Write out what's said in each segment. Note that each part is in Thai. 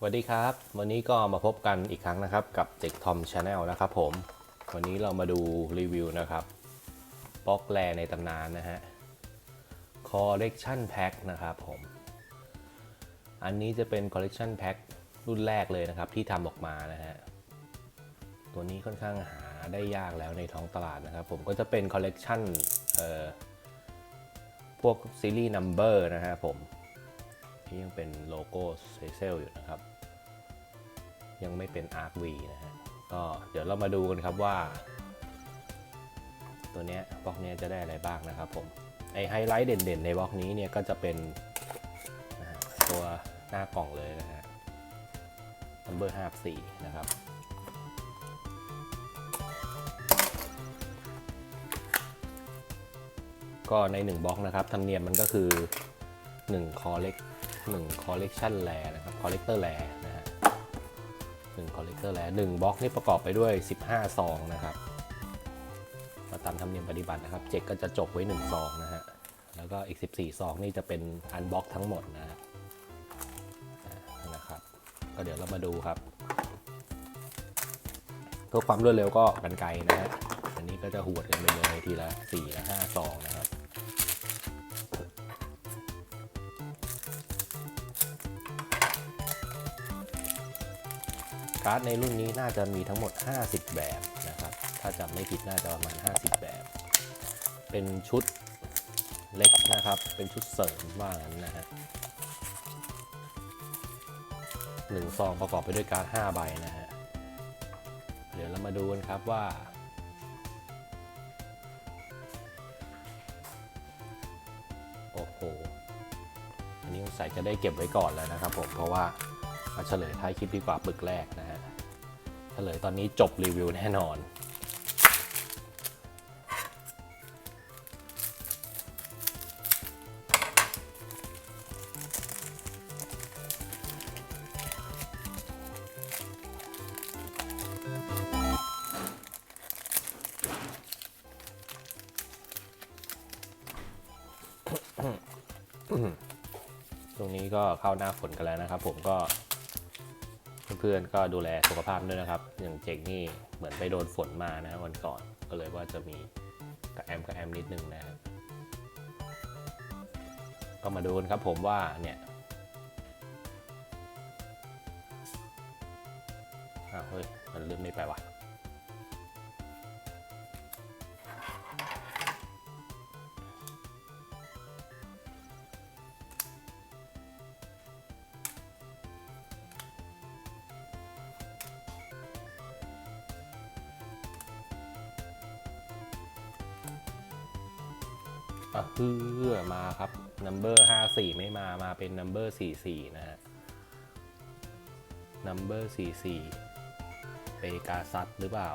สวัสดีครับ วันนี้ก็มาพบกันอีกครั้งนะครับ กับเจ็กทอมชาแนลนะครับผม วันนี้เรามาดูรีวิวนะครับบล็อกแรในตำนานนะฮะ Collection Pack นะครับผม อันนี้จะเป็น Collection Pack รุ่นแรกเลยนะครับ ที่ทำออกมานะฮะ ตัวนี้ค่อนข้างหาได้ยากแล้วในท้องตลาดนะครับ ผมก็จะเป็น Collection เอ่อพวกซีรีส์นัมเบอร์นะฮะผม ที่ยังเป็นโลโก้เซเซลอยู่นะครับ ยังไม่เป็น Arc V นะฮะก็เดี๋ยวเรามาดูกันครับว่า ตัวเนี้ยบล็อกเนี้ยจะได้อะไรบ้างนะครับผมไอไฮไลท์เด่นๆ ในบล็อกนี้เนี่ยก็จะเป็นนะตัวหน้ากล่องเลยนะฮะ number 54นะครับก็ใน 1บล็อกนะครับธรรมเนียมมันก็คือ 1 collect 1 collection แลนะครับ collector แลนะฮะ1 collector แล1บล็อกนี่ประกอบไปด้วย 15 ซองนะครับมาตามธรรมเนียมปฏิบัตินะครับเจ็กก็จะจบไว้ 1 ซองนะฮะแล้วก็อีก 14 ซองนี่จะเป็นอันบล็อกทั้งหมดนะฮะนะครับ ก็เดี๋ยวเรามาดูครับเพื่อความรวดเร็วก็กันไกลนะฮะอันนี้ก็จะหวดกันไปเลยทีละ4ละ5ซองนะครับ การ์ดในรุ่นนี้น่าจะมีทั้งหมด 50 แบบนะครับ ถ้าจำไม่ผิดน่าจะประมาณ 50 แบบ เป็นชุดเล็กนะครับ เป็นชุดเสริมว่างั้นนะฮะหนึ่งซองประกอบไปด้วยการ์ด5ใบนะฮะ เดี๋ยวเรามาดูกันครับว่า โอ้โห อันนี้สงสัยจะได้เก็บไว้ก่อนแล้วนะครับผม เพราะว่ามาเฉลยท้ายคลิปดีกว่าปึกแรกนะ ฉลยตอนนี้จบรีวิวแน่นอน ตรงนี้ก็เข้าหน้าฝนกันแล้วนะครับผมก็ เพื่อนๆก็ดูแลสุขภาพด้วยนะครับ อย่างเจงนี่เหมือนไปโดนฝนมานะวันก่อนก็เลยว่าจะมีกระแอมกระแอมนิดนึงนะฮะก็มาดูกันครับผมว่าเนี่ยอ้าวเฮ้ยมันลืมนี่ไปว่ะ อะเฮือมาครับ number 54ไม่มามาเป็น number 44นะฮะ number 44เปกาซัตหรือเปล่า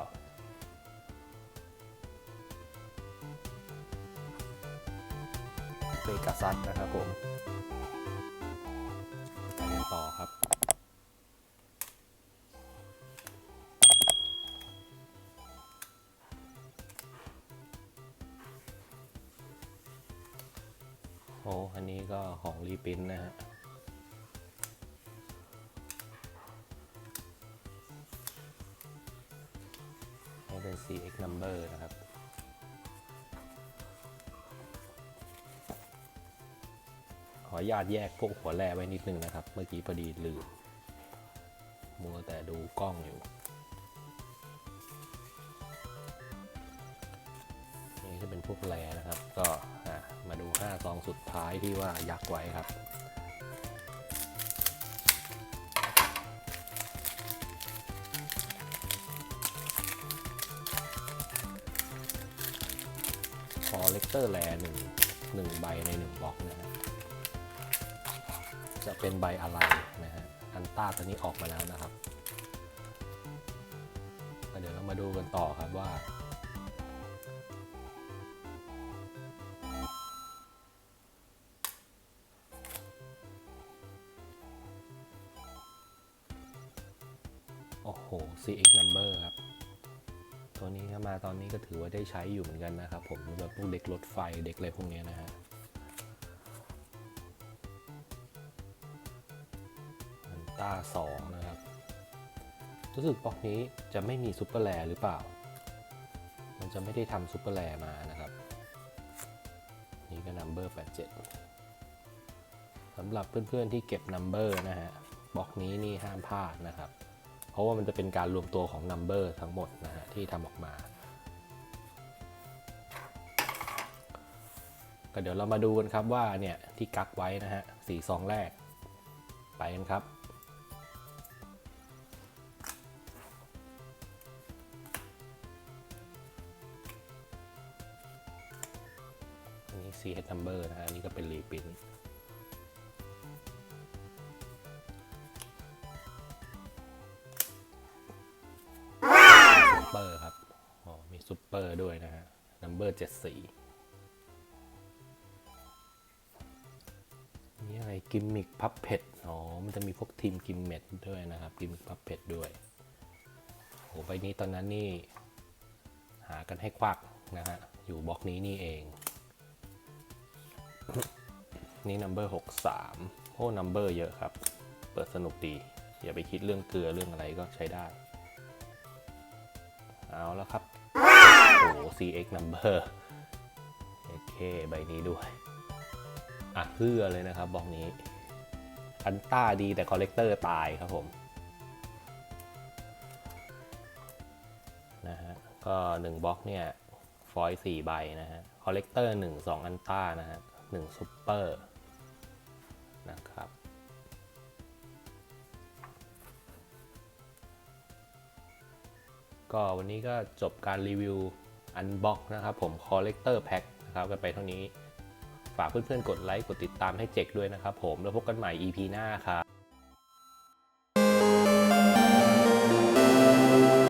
เปกาซัตนะครับผมไปต่อครับ โอ้อันนี้ก็ของรีปินท์นะฮะเป็น CX number นะครับขออนุญาตแยกพวกหัวแร่ไว้นิดนึงนะครับ เมื่อกี้พอดีลืม มัวแต่ดูกล้องอยู่ นี่จะเป็นพวกแรนะครับ ก็ มาดู5ซองสุดท้ายที่ว่ายักไว้ครับ คอเลกเตอร์แลหนึ่งหนึ่งใบในหนึ่งบล็อกนะฮะจะเป็นใบอะไรนะฮะอันต้าตัวนี้ออกมาแล้วนะครับเดี๋ยวเรามาดูกันต่อครับว่า CX number ครับ ตัวนี้ถ้ามาตอนนี้ก็ถือว่าได้ใช้อยู่เหมือนกันนะครับ ผมแบบพวกเด็กรถไฟเด็กอะไรพวกเนี้ยนะฮะตตาสองนะครับ รู้สึกบล็อกนี้จะไม่มีซูเปอร์แรหรือเปล่า มันจะไม่ได้ทำซูเปอร์แรมานะครับ นี่ก็นัมเบอร์87สำหรับเพื่อนๆที่เก็บนัมเบอร์นะฮะบล็อกนี้นี่ห้ามพลาดนะครับ เพราะว่ามันจะเป็นการรวมตัวของนัมเบอร์ทั้งหมดนะฮะที่ทำออกมา ก็เดี๋ยวเรามาดูกันครับว่าเนี่ยที่กักไว้นะฮะสีซองแรก ไปกันครับอันนี้ CH number นะฮะอันนี้ก็เป็นรีพิน ปอร์ด้วยนะฮะ number 74นี่อะไรกิมมิกพับเพ t อ๋อ มันจะมีพวกทีมกิมเมดด้วยนะครับ กิมมิกพับเพ t ด้วยโหใบนี้ตอนนั้นนี่ หากันให้ควักนะฮะ อยู่บล็อกนี้นี่เอง นี่ number 63โอ้ number เยอะครับ เปิดสนุกดี อย่าไปคิดเรื่องเกลือเรื่องอะไรก็ใช้ได้ เอาแล้วครับ ห CX number โอเคใบนี้ด้วย อะเพื่อเลยนะครับบล็อกนี้อันต้าดีแต่คอลเลกเตอร์ตายครับผมนะฮะก็1บล็อกเนี่ยฟอยล์สี่ใบนะฮะคอลเลกเตอร์หนึ่งสองอันต้านะฮะหนึ่งซุปเปอร์นะครับก็วันนี้ก็จบการรีวิว อันบ็อกนะครับผม Collector Pack นะครับกันไปเท่านี้ ฝากเพื่อนๆกดไลค์กดติดตามให้เจกด้วยนะครับผม แล้วพบกันใหม่ EP หน้าครับ